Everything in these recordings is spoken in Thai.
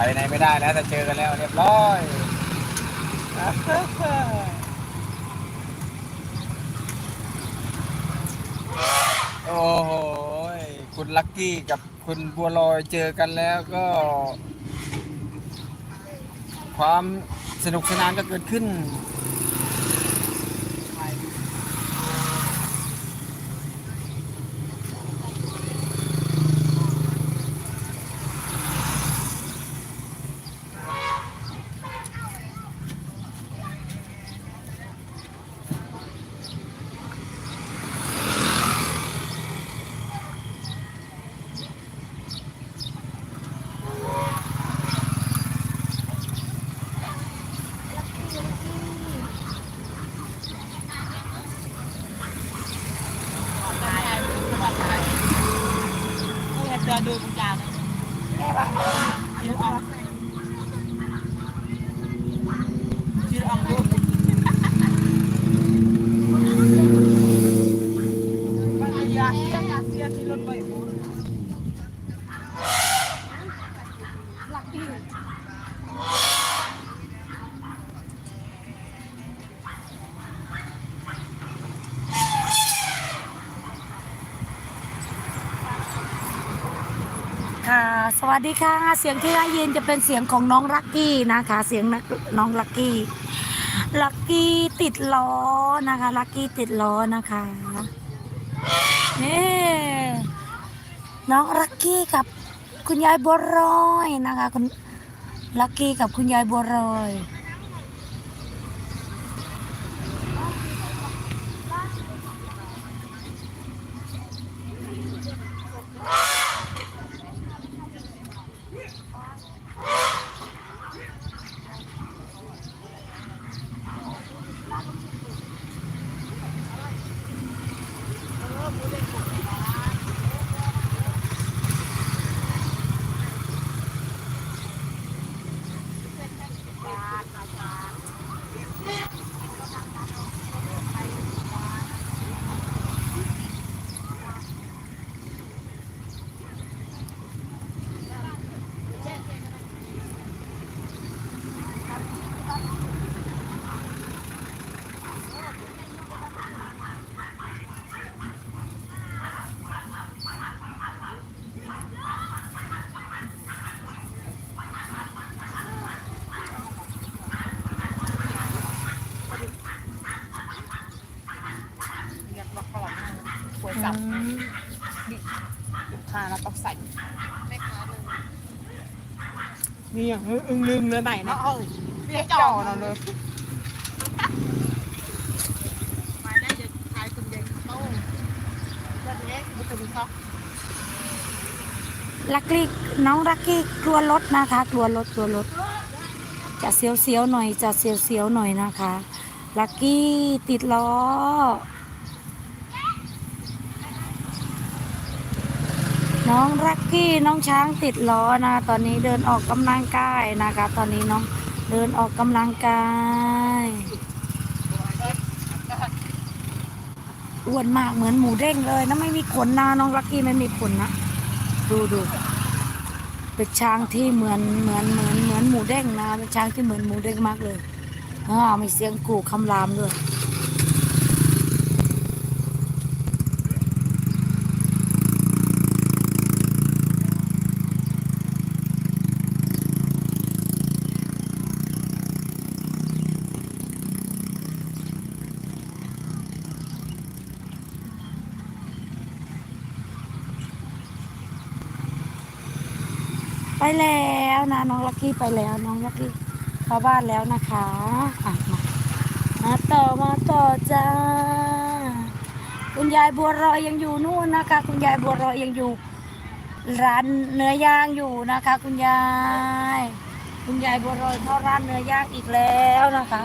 ไปไหนไม่ได้แล้วแต่เจอกันแล้วเรียบร้อยโอ้โหคุณลักกี้กับคุณบัวลอยเจอกันแล้วก็ ความสนุกสนานก็เกิดขึ้น เดินดูคุณยาวนะยืดออกยืดออกดูมันยากยากเสียที่รถไปหมด ค่ะ ส วัสดีค่ะ เสียงที่ได้ยินจะเป็นเสียงของน้องลักกี้นะคะ เสียงน้องลักกี้ลักกี้ติดล้อนะคะลักกี้ติดล้อนะคะนี่น้องลักกี้กับคุณยายบัวรอยนะคะคุณลักกี้กับคุณยายบัวรอยากบอกก่อนป่วยจับทาแล้วต้องใส่ นี่อย่างอึ้งลืมเลยไหนนะเอ้ยเรียกจ่อเราเลยมาได้จะทายคุณยังโต้เลือดเล็กบุตรมีซอลักกี้น้องลักกี้กลัวรถนะคะ กลัวรถกลัวรถจะเสียวๆหน่อยจะเสียวๆหน่อยนะคะ ลักกี้ติดล้อ น้องลักกี้น้องช้างติดล้อนะ ตอนนี้เดินออกกำลังกายนะคะ ตอนนี้น้องเดินออกกำลังกายอ้วนมากเหมือนหมูเด้งเลยนะไม่มีขนนะน้องลักกี้ไม่มีขนนะดูดูเป็นช้างที่เหมือนเหมือนเหมือนเหมือนหมูเด้งนะเป็นช้างที่เหมือนหมูเด้งมากเลยอ่ามีเสียงกู่คำรามด้วย แล้วนะ น้องลักกี้ไปแล้ว น้องลักกี้เข้าบ้านแล้วนะคะอะมามาต่อมาต่อจ้าคุณยายบัวรอยยังอยู่นู่นนะคะ คุณยายบัวรอยยังอยู่ ร้านเนื้อย่างอยู่นะคะ คุณยาย คุณยายบัวรอยเข้าร้านเนื้อย่างอีกแล้วนะคะ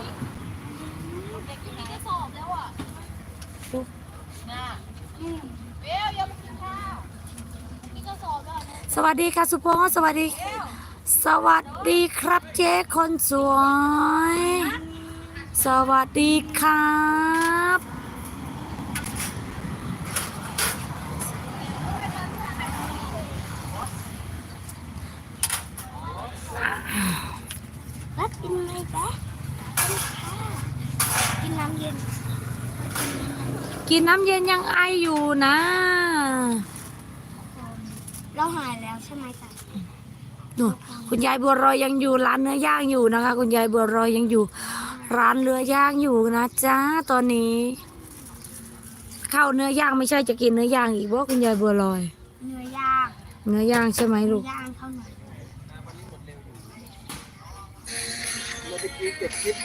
วัสดีค่ะสุพงษ์สวัสดี สวัสดีครับเจ๊คนสวย สวัสดีครับปะกินน้ำเย็น กินน้ำเย็นยังไออยู่นะ เราหายแล้วใช่ไหมจ๊ะนู่นคุณยายบัวรอยยังอยู่ร้านเนื้อย่างอยู่นะคะ คุณยายบัวรอยยังอยู่ ร้านเนื้อย่างอยู่นะจ้าตอนนี้ เข้าเนื้อย่างไม่ใช่จะกินเนื้อย่างอีกบ่คุณยายบัวลอย เนื้อย่างเนื้อย่างใช่ไหมเนื้ลูกอย่างเท่านั้นเมื่อกี้เก็บคลิป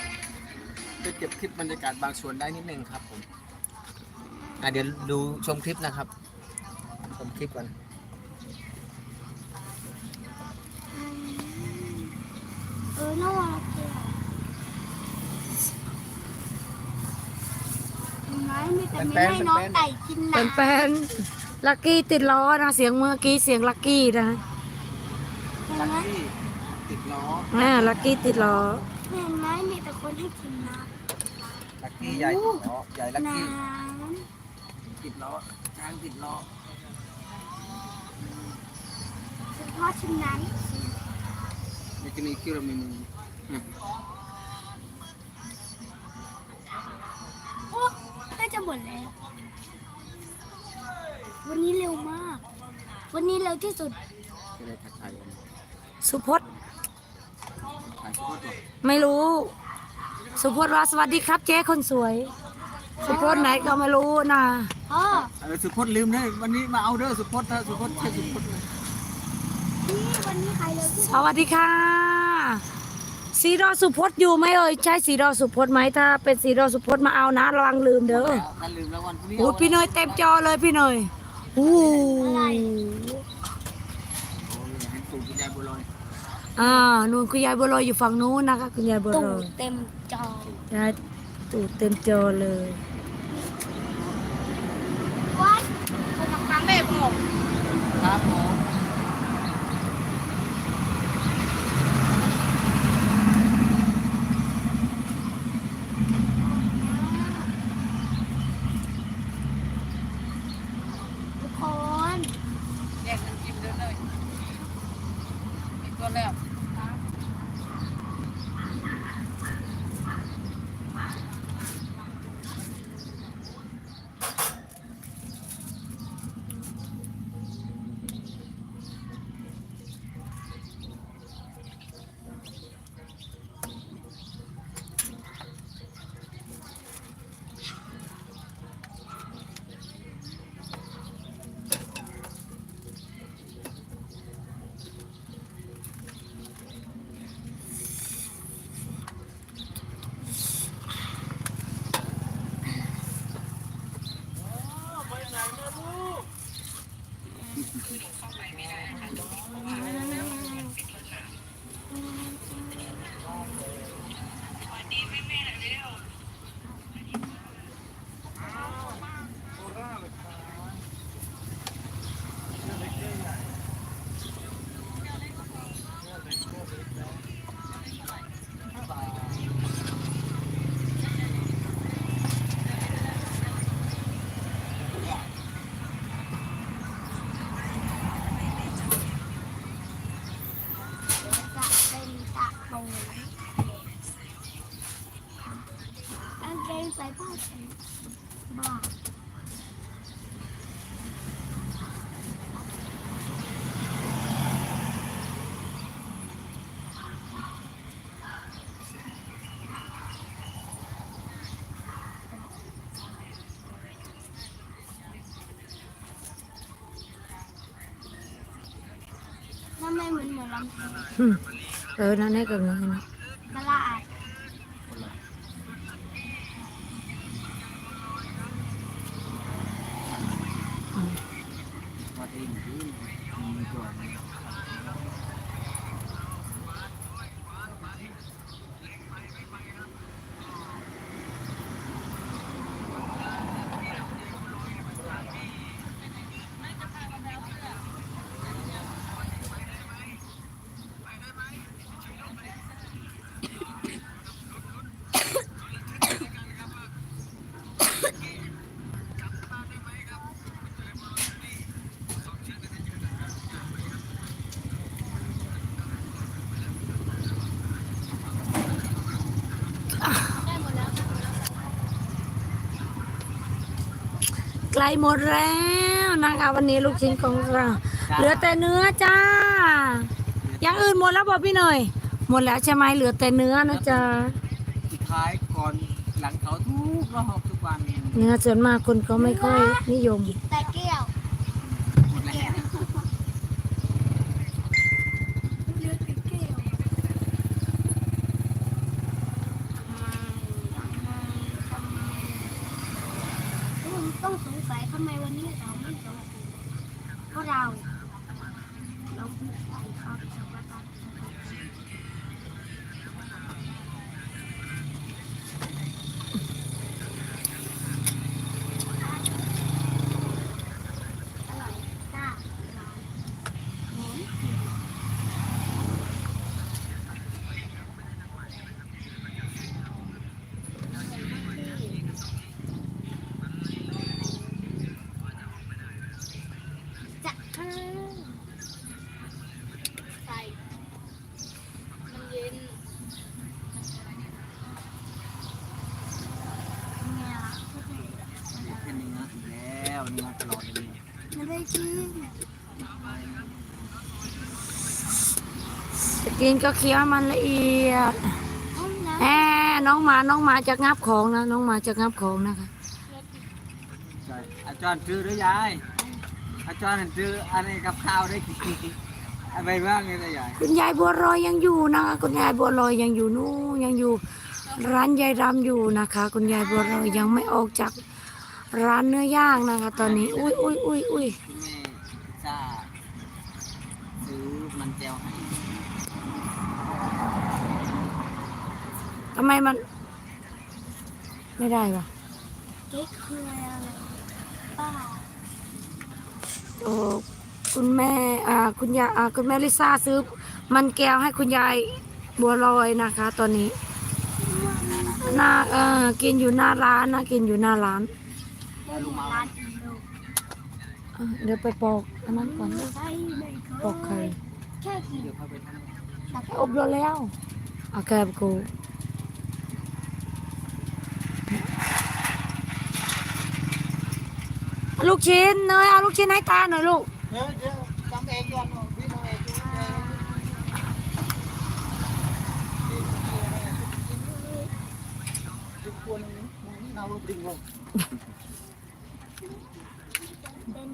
ไปเก็บคลิปบรรยากาศบางส่วนได้นิดนึงครับผมอะเดี๋ยวดูชมคลิปนะครับชมคลิปก่อน เออน่ารักเลยเห็นไหมมีแต่ไม่ให้น้องไก่กินเป็นน้ำแปนลักกี้ติดล้อนะเสียงเมื่อกี้เสียงลักกี้นะเห็นลักไหมกี้ติดล้ออ่าลักกี้ติดล้อเห็นไหมมีแต่คนให้กินน้ลักกี้ใหญ่ติดล้อใหญ่ลักำน้กี้ติดล้อช้างติดล้อำเฉพาะชิ้นนั้นเดี๋ยวจะมีคิวเรามีมืออืมโอ้น่าจะหมดแล้ว วันนี้เร็วมาก วันนี้เร็วที่สุด จะได้ทักทายกันสุพจน์ถ่ายชุดก่อนไม่รู้ สุพจน์ว่าสวัสดีครับเจ๊คนสวย สุพจน์ไหนก็ไม่รู้นะ พ่อ เออสุพจน์ลืมเลยวันนี้มาเอาเด้อสุพจน์เถอะสุพจน์ใช่สุพจน์เลยนี่ วันนี้ใครเร็วที่สสุดวัสดีค่ะ สีดอสุพจน์อยู่ไหมเอ่ยใช่สีดอสุพจน์ไหมถ้า เป็นสีดอสุพจน์มาเอานะระวังลืมเด้อถ้าลืมแล้ววันพรุ่งนี้โอ้ยพี่เนยเต็มจอเลยพี่เนยโอ้โหโอ้ยเห็นตู่คุณยายบัวลอยอ่านู่นคุณยายบัวลอยอยู่ฝั่งนู้นนะคะคุณยายบัวตู่ลอยเต็มจอยายตูดเต็มจอเลยางเกงใส่ผ้าสีบ้าทำไมเหมือนเหมือนลำพูน อืมเออนั่นให้กับเงินนะ ตลาด มาเองที่มีตัวนี้ ใกล้หมดแล้วนะคะ วันนี้ลูกชิ้นของเรา เหลือแต่เนื้อจ้า อย่างอื่นหมดแล้วบอกพี่หน่อย หมดแล้วใช่ไหมเหลือแต่เนื้อนะจ๊ะสุดท้ายก่อนหลังเขาทุกรอบทุกวัน เนื้อส่วนมากคนก็ไม่ค่อยนิยม แต่แก้ว หมดแล้ว เลือดแต่แก้วผมต้องสงสัยทำไมวันนี้เราไม่สงสัยเพราะเรา เราไม่ใส่ข้าวสับปะรด อร่อยจ้าหอมจะเออใส่มันเย็นเนี่ย เป็นเนื้ออีกแล้วเนื้อตลอดเลย ไม่ได้กิน จะกินก็เคี้ยวให้มันละเอียดห้องน้แหมน้องหมาน้องหมาจะงับของนะ น้องหมาจะงับของนะคะใช่อาจารย์ซื้อหรือยาย อาจารย์ซื้ออะไรกับข้าวได้กี่อะไรบ้างเนี่ยนะยาย คุณยายบัวลอยยังอยู่นะคะคุณยายบัวลอยยังอยู่นู่นยังอยู่ร้านยายรำอยู่นะคะ คุณยายบัวลอยยังไม่ออกจากร้านเนื้อย่างนะคะ ตอนนี้ อุ้ยอุ้ยอุ้ยอุ้ย คุณแม่จ้าซื้อมันแจวให้ ทำไมมัน ไม่ได้ปะำเก๊กคืออะไรป้าโอ้คุณแม่อ่าคุณยายอ่าคุณแม่ลิซ่าซื้อ มันแก้วให้คุณยายบัวลอยนะคะ ตอนนี้หน้าเออกินอยู่หน้าร้านนะกินอยู่หน้าร้านได้ร้านอินโดเออเดี๋ยวไปปอกอันนั้นก่อนนะใช่ไหมปอกไข่แค่กินเดี๋ยวพาไปทำอบรสแล้วเอาแกบกู ลูกชิ้นเนยเอาลูกชิ้นให้ตาหน่อยลูกเดี๋ยวเดี๋ยวทำเองก่อนพี่ทำเอง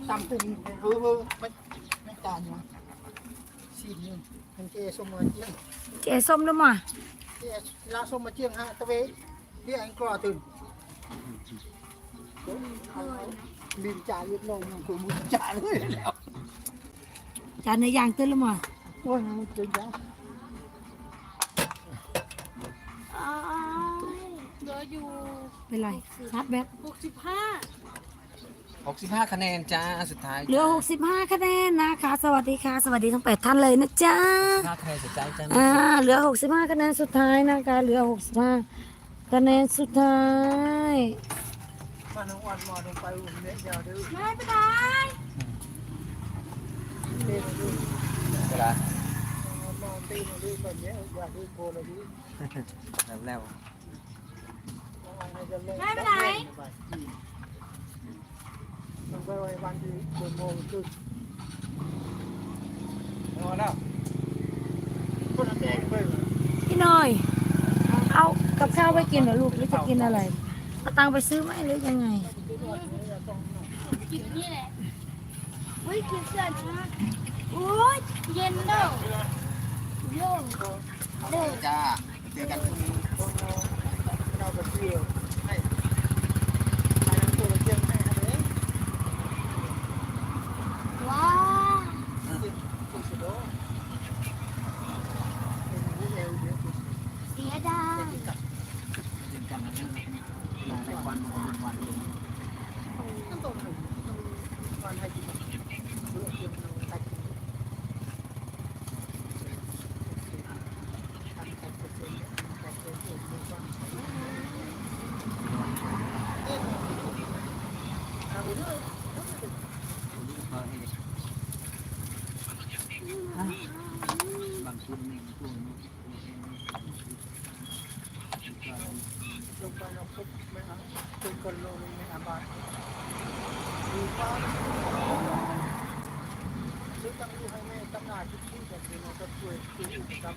ตำปุ่มเออเออไม่ไม่ตานวะสี่นี่มันเจสมมาเจียงเจส้มด้วยมาเจลาสมมาเจียงฮะตะเวเบี้ยอันกรอตื่น บินจ่ายยุดลงคือมุจ่ายเลยแล้วจานในยางตื้นแล้วมาโอ้ยมันเจ๋งจังอ้ายเหลืออยู่เป็นไรชัดแบบหกสิบห้าหกสิบห้าคะแนนจ้าสุดท้ายเหลือ65คะแนนนะคะ สวัสดีค่ะ สวัสดีทั้ง8ท่านเลยนะจ๊ะห้าคะแนนสุดท้ายจ้าอ่าเหลือ65คะแนนสุดท้ายนะคะ เหลือ65คะแนนสุดท้าย มาทั้งวันมาลงไปอุ่นเม็ดเดียวดื้อไม่เป็นไรเต้นดื้อเวลานอนตีมาดื้อแบบนี้อยากดื้อโกเลยดื้อแล้วแล้วไม่เป็นไรมันไปวันที่บนโมงตึกนอนแล้วคนแดงไปพี่หน่อย เอากับข้าวไปกินเหรอลูกหรือจะกินอะไร ตังค์ไปซื้อไหมหรือยังไงกินนี่แหละเฮ้ยกินเสื้อนะโอ้ยเย็นเด้อโย่งเด้อจ้าเจอกันพรุ่งนี้เราไปเที่ยวให้ให้น้ำตัวเที่ยวให้อะไร ว้าว คุณสุดโต่ง เสียดาย เจอกันนะมาในวันวันวันต้องตรงวันให้กินเรื่องกินตัดกินทำตัดเปอร์เซ็นต์ตัดเปอร์เซ็นต์เป็นความบางคนนี่ตัวนี้ลงไปเราปุ๊บไม่เอาเป็นคนลงไม่อาบา ดีกว่าซื้อตั้งลูกให้แม่ตั้งหน้าที่ขึ้นกับที่เราจะช่วยคือ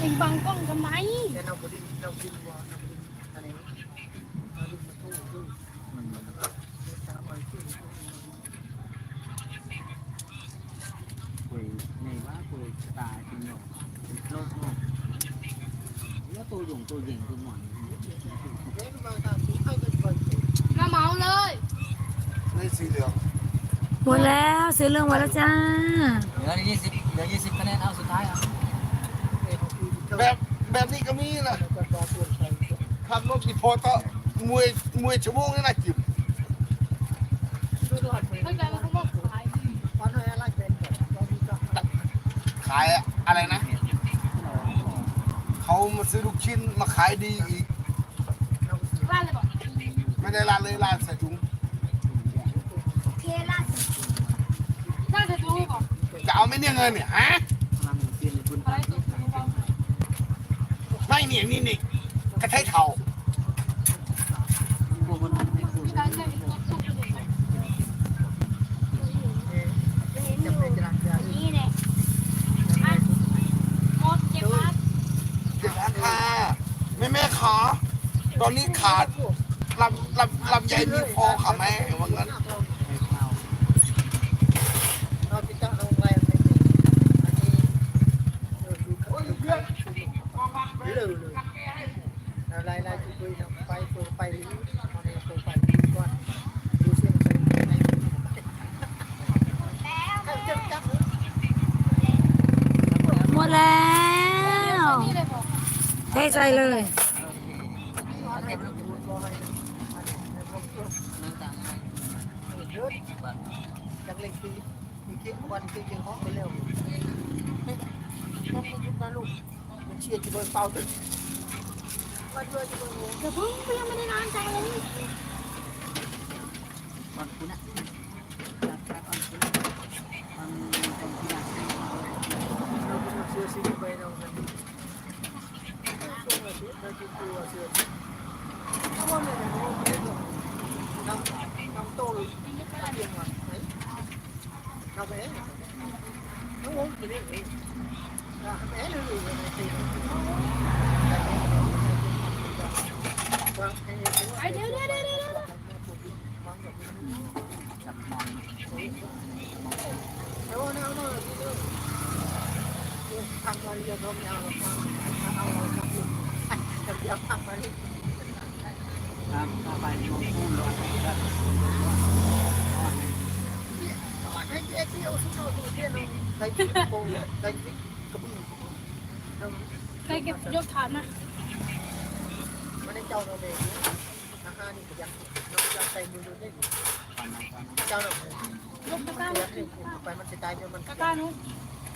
ไปแค่กินนี่ก็บอกว่าเนี่ยบริสุทธิ์เลยนะที่เก็บที่วางอยู่วางที่ลูกเนี่ยเราเราก็จะกินข้าวก็จะกินข้าวเนี่ยเราจะเราเตรียมไว้คืออะไรคือเพราะเราหัวกินเลยเองบังกล้องทำไมแต่เราเรากินว่าเรากินอะไรนะเราดูมาตู้ตู้ตามไปตู้คุยในว่าคุยตายจริงหรอโลกแล้วตัวหยงตัวเย่งตัวหมอนเด็กบางทางที่ให้เป็นคนมาเมาเลยในสีเหลืองหมดแล้วซื้อเรื่องหมดแล้วจ้า เหลือยี่สิบเหลือยี่สิบคะแนนเอาสุดท้ายเอา แบบแบบนี้ก็มีนะจะต่อตัวไปขับรถกี่พอต่อมวยมวยชั่วโมงนี่นะจิบช่วยด้วยเข้าใจแล้วเขาบอกขายดีวันให้อะไรเป็นเรามีก็ขายอะไรนะ เขามาซื้อลูกชิ้นมาขายดีอีกเราเสียร้านเลยบอกไม่ได้ร้านเลยร้านใส่ถุงโอเคล่าสุดน่าจะดูก่อนจะเอาไหม่เนี่ยเงินเนี่ยฮะ กำลังเปลี่ยนคุณ อะไรตัวดูบ้าง ไม่เนี่ยนี่นี่กระไทยเถา พวกมันไม่คุย มีการใช้รถตู้เลย จะเป็นจราจร นี่แหละอะหมดเก็บมา เดี๋ยวค่ะแม่แม่ขา ตอนนี้ขาดลำลำลำใหญ่มีพอค่ะแม่ว่างั้นไม่เข้าเราจะต้องลงแรงในนี้อันนี้เราดูเขาดูเขาเลยเลยอะไรอะไรจะคุยไปตัวไปหรือตอนนี้ตัวไปก่อนดูเส้นไปในเขาจะจับหมดแล้วนี่เลยบอกเทใจเลย เก็บลูกบุญรอให้ในพวก นั่งต่าง เยอะจังเลยคือ มีเก็บวันคือเก็บห้องไปเร็วต้องมียุคนะลูกมันเชียร์จะโดนเป่าตึกวันเดียวจะโดนเดี๋ยวเพิ่งยังไม่ได้นานใจเลยก่อนคุณนะจับจับก่อนคุณนะก่อนก่อนคุณนะเราเป็นเสื้อสีไปเราเนี่ยช่วงเราเสื้อเราจะตัวเสื้อเพราะว่าเนี่ยเราไม่ได้น้ำน้ำโตเลยเรียงมา เราไปน้องวงไปเองเองเราแม่เลยเลยในตีไอเดี๋ยวเดี๋ยวเดี๋ยวเดี๋ยวจับมองแล้วนะเอาหน่อยทำมาเรียนเราไม่เอาเราเอาทำอยู่ทำเดียวทำมาเรียนตามต่อไปมองคู่รอครับให้เจ๊ที่เอาสุดเอาตัวเทียนเรกงได้ระบี่ใครเก็บยกฐานมามันไราเอง นะฮะนี่ก็ยังน้องจะใส่มือดูได้ก่อนนะก่อนนะเจ้าเรายกตะกร้าเสียที่ไปมันจะตายจนมันตะกร้านู้น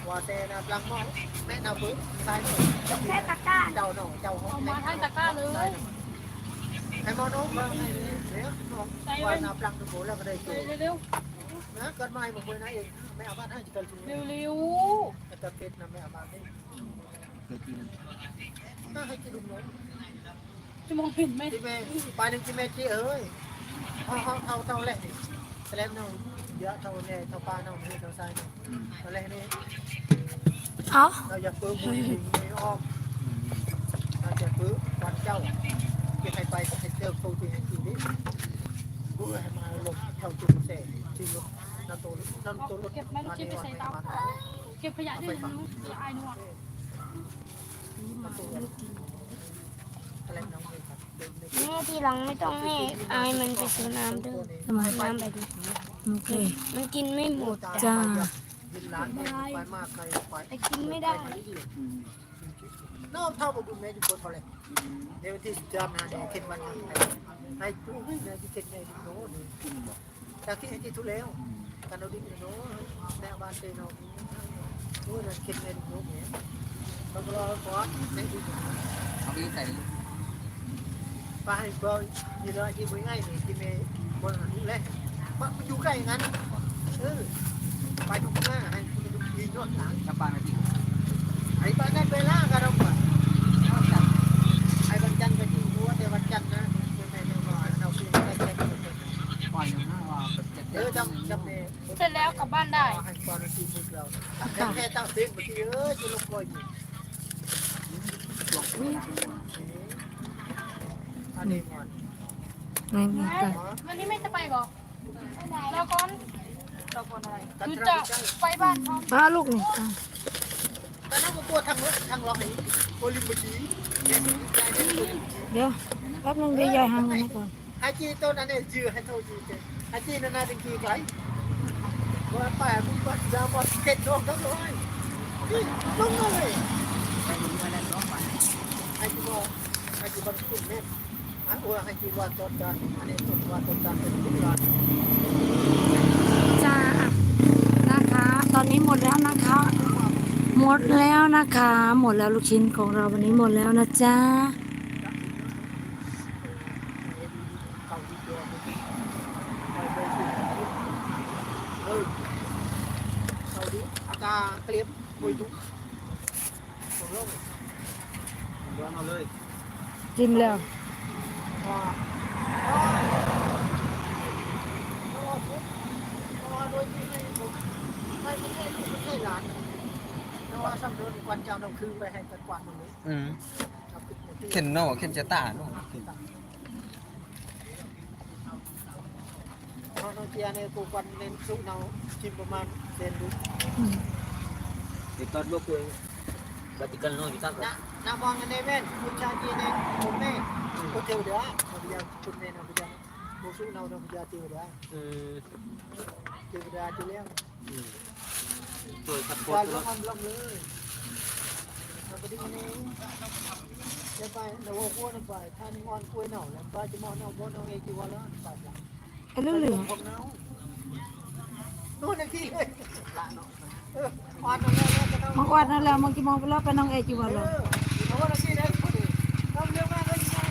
ว่าแต่นะลังมอแม่นาฟื้นตาย เลยแค่ตะกร้าเจ้าหน่อเจ้าห้องเอามาทั้งตะกร้าเลยให้มอน้องมาให้เดี๋ยวน้องว่านาปลังตัวแล้วก็ได้เจอเร็วนะเกิดใหม่ผมเลยนะเองไม่เอาบ้านให้จะเกิดจริงเร็วเร็วแต่จะเป็นนะไม่เอาบ้านให้เกิดที่นั่นน่าให้กินลุงน้องจะมองเห็นไหมที่แม่ไปหนึ่งที่แม่ที่เอ้ยเอาเอาเอาเท่าแรกนี่แสลมเนาเยอะเท่าเนี่ยเท่าปลาเนาเท่าทรายเนาเท่าแรกนี่เอาเราอยากปื้มมือถึงในอ้อมเราจะปื้มวันเจ้าเก็บให้ไปให้เจอโคที่ให้กินดิเพื่อให้มาลงเท่าจุดเสกที่รถ น้ำตัวน้ำตัวรถเก็บไม่รู้เก็บไปใส่เตาเก็บขยะด้วยนะละอายนัวน้ำตัวอะไรน้องเลยครับเมื่อทีหลังไม่ต้องให้อายมันไปซื้อน้ำด้วยน้ำแบบนี้โอเค มันกินไม่หมดจ้ายินร้านไมากใครไปแต่กินไม่ได้น้องเท่ากับคุณแม่จุดเท่าไหร่เดี๋ยวที่จำ นะเดี๋ยวเข็นวันนี้ให้ให้ตู้ให้ที่เข็นในโน้ตจากที่ไอ้ที่ทุเลวกันเอาดินโน้แนวบ้าน ไม่มีกันวันนี้ไม่จะไปก่อนเราก่อนเราก่อนอะไรกันคือทราจะบไปบ้านเขามาลูกนี่อะแต่นั่งตัวทางรถทางรถไอ้โอลิมปิกเนี่ยใจเนี่ยโอลิมปิกเดี๋ยวแป๊บนึงเดี๋ยวยายหางกันให้ก่อน hai chị tôi đã để dừa hay thôi chị chị hai chị nó là đừng kỳ cái và phải cũng bắt ra một kết nối đó rồi Đi, đúng rồi ไปดูไปแล้วก็ไป hai chị vào hai chị vào cùng nè anh ủa hai chị vào cho ta anh ấy tốt vào cho ta เป็นลูกหลานจ้าอะนะคะ ตอนนี้หมดแล้วนะคะ หมดแล้วนะคะ หมดแล้วลูกชิ้นของเราวันนี้หมดแล้วนะจ๊ะ cầu đi chùa một tí rồi về chùa ừ sau đi ta clip mùi tú còn lâu ย้อนเอาเลยจิ้มแล้ว อืมเข็นโน่เข็นจะตาโน่เราโนเกียเนี่ยกูวันเน้นสุเนาชิมประมาณเด่นดูอีกตอนลูกกูบัติกันโน่อยู่ตั้งแต่นำมองกันในแม่นคุชาจีในผมเอง วเดียวเราพยายามคุณแม่เราพยายามโมสู้เราเราพยายามเดียวเดียวอืมเดียวเดียวจะเลี้ยงอืมตัวขัดโคปล่อตยรลงมันลงเลยเราไปดิ้งนี้จะไปเราว่าวัวนั่นไปถ้านี่งอนกล้วยเน่าแล้วป้าจะมอนเน่าบ่เน่าเองจีวันแล้วไอ้เรื่องเหลืองผมเน่านู่นที่เลยเอออ่อนแล้วแล้วจะเน่ามากวาดนั่นแล้วเมื่อกี้มองไปแล้วไปน้องเอจิวันเอเลย อเพราะว่าที่ได้คนอื่นเราเรียกมากเลยใช่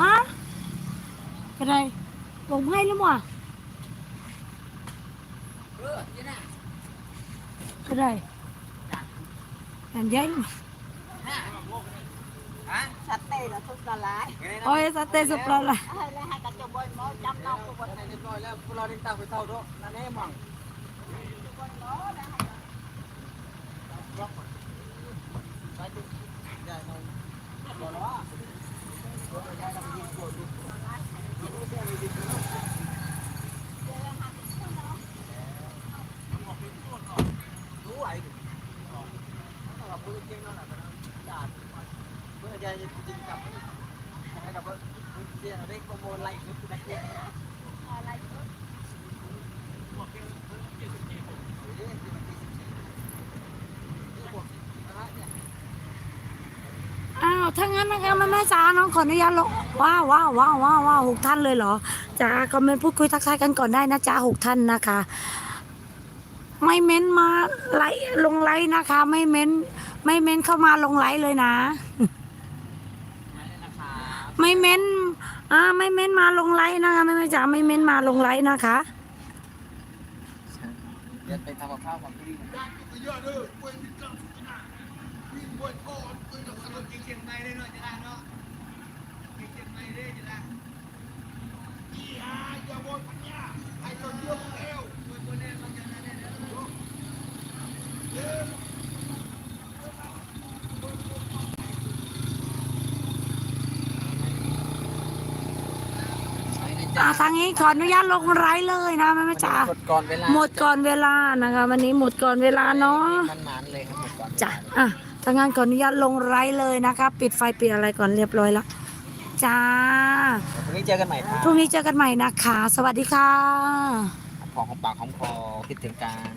ฮะ กระไรลงให้หรือมั้งกระไรอันใหญ่มั้ยสัตเต้ละทุกตลาด โอ้ยสเต็กสุดปลาละ แล้วให้กันจะบ่อยมอจำน้องทุกคน เรียบร้อยแล้วพวกเราได้ตั้งไปเท่าด้วยนั่นเองมั่ง Bữa giờ thì chính cặp hay là bữa giờ ở đây có mua lạnh chút đặc biệt อ้าวถ้างั้นนะคะแม่แม่จ๋าน้องขออนุญาตลงว้าวว้าวว้าวว้าวว้าวหกท่านเลยเหรอจ๋าคอมเมนต์พูดคุยทักทายกันก่อนได้นะจ๊ะหกท่านนะคะ ไม่เม้นมาไลค์ลงไลค์นะคะ ไม่เม้น ไม่เม้นเข้ามาลงไลค์เลยนะ ไม่เม้นอ่าไม่เม้นมาลงไลน์นะคะไม่แม่จ๋าไม่เม้นมาลงไลน์นะคะเดี๋ยวไปทำกับข้าวกับพี่เทางนี้ขออนุญาตลงไลฟ์เลยนะแม่แม่จ๋าหมดก่อนเวลาหมดก่อนเวลานะคะ วันนี้หมดก่อนเวลาเนาะมันมันๆเลยครับหมดก่อนเวลาจ้ะอะทางงานขออนุญาตลงไลฟ์เลยนะคะ ปิดไฟปิดอะไรก่อนเรียบร้อยแล้วจ้าพรุ่งนี้เจอกันใหม่ครับพรุ่งนี้เจอกันใหม่นะคะ สวัสดีค่ะ ของของปากของคอคิดถึงการ